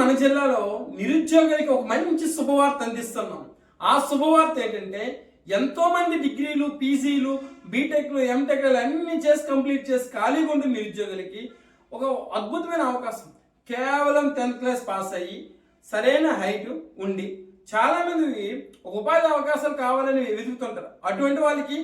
మన జిల్లాలో నిరుద్యోగులకి ఒక మంచి శుభవార్త అందిస్తున్నాం. ఆ శుభవార్త ఏంటంటే ఎంతోమంది డిగ్రీలు పీజీలు బీటెక్లు ఎంటెక్లు అన్ని చేసి కంప్లీట్ చేసి ఖాళీగా ఉండే నిరుద్యోగులకి ఒక అద్భుతమైన అవకాశం. కేవలం టెన్త్ క్లాస్ పాస్ అయ్యి సరైన హైట్ ఉండి చాలామంది ఒక ఉపాధి అవకాశాలు కావాలని వెతుకుతుంటారు అటువంటి వాళ్ళకి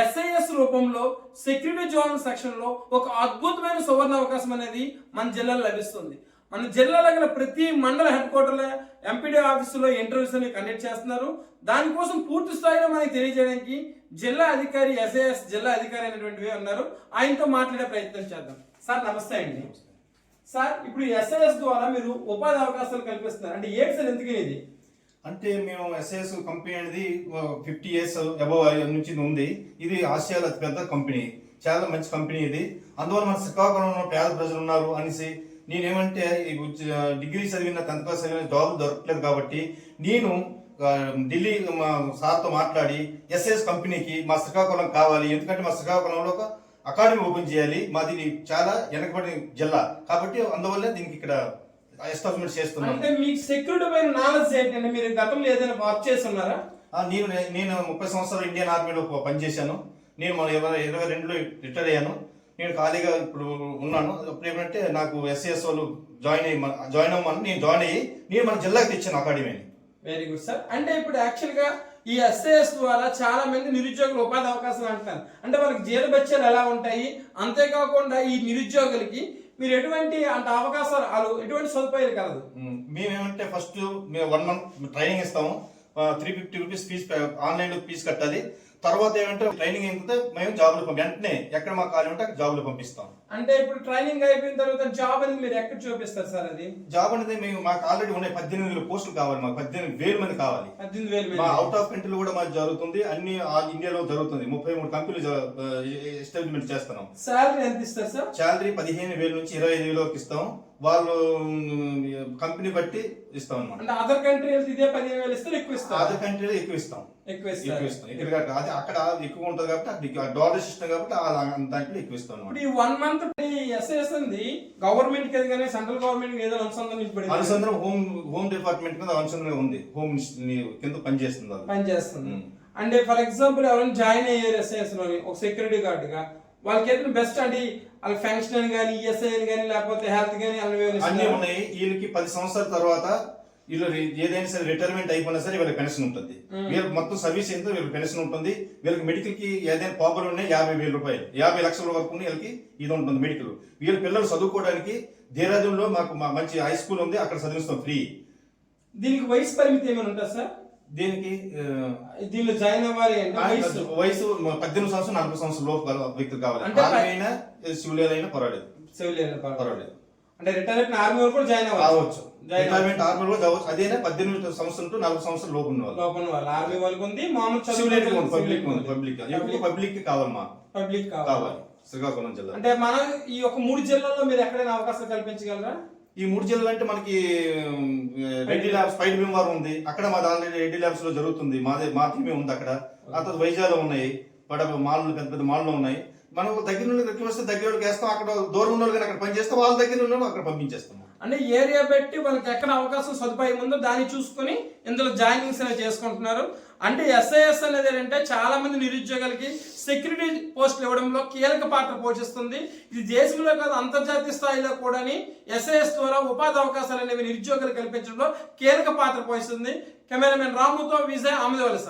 ఎస్ఐఎస్ రూపంలో సెక్యూరిటీ జోన్ సెక్షన్లో ఒక అద్భుతమైన సువర్ణ అవకాశం అనేది మన జిల్లాలో లభిస్తుంది. మన జిల్లాలో గల ప్రతి మండల హెడ్ క్వార్టర్లో ఎంపీడీ ఆఫీసులో ఇంటర్వ్యూస్ అనేవి కండక్ట్ చేస్తున్నారు. దానికోసం పూర్తి స్థాయిలో మనకి తెలియజేయడానికి జిల్లా అధికారి ఎస్ఐఎస్ జిల్లా అధికారి అనేటువంటివి ఉన్నారు. ఆయనతో మాట్లాడే ప్రయత్నం చేద్దాం. సార్ నమస్తే అండి. సార్ ఇప్పుడు ఎస్ఐఎస్ ద్వారా మీరు ఉపాధి అవకాశాలు కల్పిస్తున్నారు. అంటే ఏంటి సార్ ఎందుకని ఇది? అంటే మేము ఎస్ఐఎస్ కంపెనీ అనేది ఫిఫ్టీ ఇయర్స్ అబవ్ నుంచి ఉంది. ఇది ఆసియాలో అతిపెద్ద కంపెనీ. చాలా మంచి కంపెనీ ఇది. అందువల్ల మన శ్రీకాకుళంలో పేద ప్రజలు ఉన్నారు అనేసి నేనేమంటే డిగ్రీ చదివిన టెన్త్ క్లాస్ చదివిన జాబ్ దొరకలేదు కాబట్టి నేను ఢిల్లీ మా సార్తో మాట్లాడి ఎస్ఎస్ కంపెనీకి మా శ్రీకాకుళం కావాలి. ఎందుకంటే మా శ్రీకాకుళంలో ఒక అకాడమీ ఓపెన్ చేయాలి. మాది చాలా వెనకబడిన జిల్లా. కాబట్టి అందువల్ల దీనికి ఇక్కడ ఎస్టాబ్లిష్మెంట్ చేస్తున్నాం. అంటే మీకు సెక్యూరిటీ పైన నాలెడ్జ్ ఏంటంటే మీరు గతంలో ఏదైనా వర్క్ చేసి ఉన్నారా ఆ, నేను నేను ముప్పై సంవత్సరాలు ఇండియన్ ఆర్మీలో పనిచేశాను. నేను మన ఇరవై ఇరవై రెండులో రిటైర్ అయ్యాను. నేను ఖాళీగా ఇప్పుడు ఉన్నాను. అప్పుడు ఏమంటే నాకు ఎస్ఎస్ వాళ్ళు జాయిన్ అయ్యి జాయిన్ అవ్వమని నేను జాయిన్ అయ్యి నేను మన జిల్లాకి తెచ్చాను అకాడమీని వెరీ గుడ్ సార్ అంటే ఇప్పుడు యాక్చువల్గా ఈ ఎస్ఐఎస్ ద్వారా చాలా మంది నిరుద్యోగులు ఉపాధి అవకాశాలు అంటారు అంటే వాళ్ళకి జీతబత్యాలు ఎలా ఉంటాయి? అంతేకాకుండా ఈ నిరుద్యోగులకి మీరు ఎటువంటి అంత అవకాశాలు వాళ్ళు ఎటువంటి సదుపాయాలు కలదు. మేమేమంటే ఫస్ట్ మేము వన్ మంత్ ట్రైనింగ్ ఇస్తాము. త్రీ ఫిఫ్టీ రూపీస్ ఫీజ్ ఆన్లైన్లో ఫీజు కట్టాలి. తర్వాత ఏమంటే ట్రైనింగ్ అయిపోతే మేము జాబులు పంపి వెంటనే ఎక్కడ మాకు ఖాళీ ఉంటే జాబులు పంపిస్తాం. అంటే ఇప్పుడు ట్రైనింగ్ అయిపోయిన తర్వాత జాబ్ అనేది మీరు ఎక్కడ చూపిస్తారు సార్ అది? జాబ్ అనేది మేము మాకు ఆల్రెడీ ఉన్నాయి పద్దెనిమిది వేల పోస్టులు కావాలి మాకు పద్దెనిమిది వేల మంది కావాలి. పద్దెనిమిది వేలు మా. అవుట్ ఆఫ్ కంట్రీలో కూడా మాది జరుగుతుంది అన్ని ఇండియాలో జరుగుతుంది. ముప్పై మూడు కంపెనీలు ఎస్టాబ్లిష్మెంట్ చేస్తున్నాం. శాలరీ ఎంత ఇస్తారు సార్? శాలరీ పదిహేను వేల నుంచి ఇరవై ఐదు వేలకు ఇస్తాం. వాళ్ళు కంపెనీ బట్టి ఇస్తాం అనమాట అంటే అదర్ కంట్రీ ఇదే పదిహేను వేలు ఇస్తారు ఎక్కువ ఇస్తారు. అదర్ కంట్రీలో ఎక్కువ ఇస్తాం. ఎక్కువ ఎక్కువ ఇస్తాం. ఇక్కడ. అది అక్కడ ఎక్కువ ఉంటుంది కాబట్టి డాలర్ సిస్టమ్ కాబట్టి దాంట్లో ఎక్కువ ఇస్తాం ఇప్పుడు ఈ వన్ మంత్ ఎస్ఐఎస్ ఉంది గవర్నమెంట్కి కానీ సెంట్రల్ గవర్నమెంట్ ఏదో అనుసంధానించబడింది అనుసంధానం హోమ్ హోమ్ డిపార్ట్మెంట్ కింద అనుసంధానం ఉంది. హోమ్ కింద పనిచేస్తుంది అది. పనిచేస్తుంది. అంటే ఫర్ ఎగ్జాంపుల్ ఎవరైనా జాయిన్ అయ్యారు ఎస్ఐఎస్లోని ఒక సెక్యూరిటీ గార్డ్గా వాళ్ళకి ఏదైనా బెస్ట్ అంటే వాళ్ళకి ఫంక్షన్ అని కానీ ఈఎస్ఐ అని కానీ లేకపోతే హెల్త్ కానీ అన్ని ఉన్నాయి. వీళ్ళకి పది సంవత్సరాల తర్వాత వీళ్ళు ఏదైనా సరే రిటైర్మెంట్ అయిపోయినా సరే వీళ్ళకి పెన్షన్ ఉంటుంది. వీళ్ళకి మొత్తం సర్వీస్ ఎంత వీళ్ళకి పెన్షన్ ఉంటుంది. వీళ్ళకి మెడికల్కి ఏదైనా ప్రాబ్లం ఉన్నాయి యాభై వేల రూపాయలు. యాభై లక్షల వరకు వీళ్ళకి ఇది ఉంటుంది మెడికల్ వీళ్ళ పిల్లలు చదువుకోవడానికి దేహరాదూన్లో మాకు మంచి హై స్కూల్ ఉంది. అక్కడ చదివిస్తాం ఫ్రీ. దీనికి వయసు పరిమితి ఏమైనా ఉంటుంది సార్? దీనికి? దీనిలో జాయిన్ అవ్వాలి వయసు వయసు పద్దెనిమిది సంవత్సరం నలభై సంవత్సరం లోపు వ్యక్తులు కావాలి. అంటే అయినా సివిలియన్ అయినా పర్వాలేదు. సివిలియన్ పర్వాలేదు. అంటే రిటైర్ అయిన ఆర్మీ వాళ్ళు కూడా జాయిన్ అవ్వచ్చు. రిటైర్మెంట్ ఆర్మీ కూడా కావచ్చు. అదేనా? పద్దెనిమిది సంవత్సరం టు నలభై సంవత్సరం లోపు ఉన్న వాళ్ళు లోపల వాళ్ళు ఆర్మీ వాళ్ళకి ఉంది మామూలు సివిలియన్ పబ్లిక్ ఉంది పబ్లిక్ పబ్లిక్ కావాలి మా పబ్లిక్ కావాలి. శ్రీకాకుళం జిల్లా. అంటే మనం ఈ ఒక మూడు జిల్లాల్లో మీరు ఎక్కడైనా అవకాశం కల్పించగలరా? ఈ మూడు జిల్లాలు అంటే మనకి రెడ్డి ల్యాబ్స్ పైడి భీమవరం ఉంది. అక్కడ మాది ఆల్రెడీ రెడ్డి ల్యాబ్స్లో జరుగుతుంది. మాదే మా టీమే ఉంది అక్కడ. ఆ తర్వాత వైజాగ్లో ఉన్నాయి. పడ మాల్లు పెద్ద పెద్ద మాల్లో ఉన్నాయి. మనం దగ్గర నుండి రిక్వెస్ట్ దగ్గర వాళ్ళకి వేస్తాం. అక్కడ దూరం ఉన్న వాళ్ళకి అక్కడ పని చేస్తాం వాళ్ళ దగ్గర ఉన్న అక్కడ పంపించేస్తాం అంటే ఏరియా పెట్టి వాళ్ళకి ఎక్కడ అవకాశం సదుపాయం ఉందో దాన్ని చూసుకొని ఇందులో జాయినింగ్స్ అనేవి చేసుకుంటున్నారు. అంటే ఎస్ఐఎస్ అనేది ఏంటంటే చాలా మంది నిరుద్యోగులకి సెక్యూరిటీ పోస్టులు ఇవ్వడంలో కీలక పాత్ర పోషిస్తుంది. ఇది దేశంలో కాదు అంతర్జాతీయ స్థాయిలో కూడా ఎస్ఐఎస్ ద్వారా ఉపాధి అవకాశాలు అనేవి నిరుద్యోగులు కల్పించడంలో కీలక పాత్ర పోషిస్తుంది. కెమెరామెన్ రాముతో విజయ్ ఆమెదవలస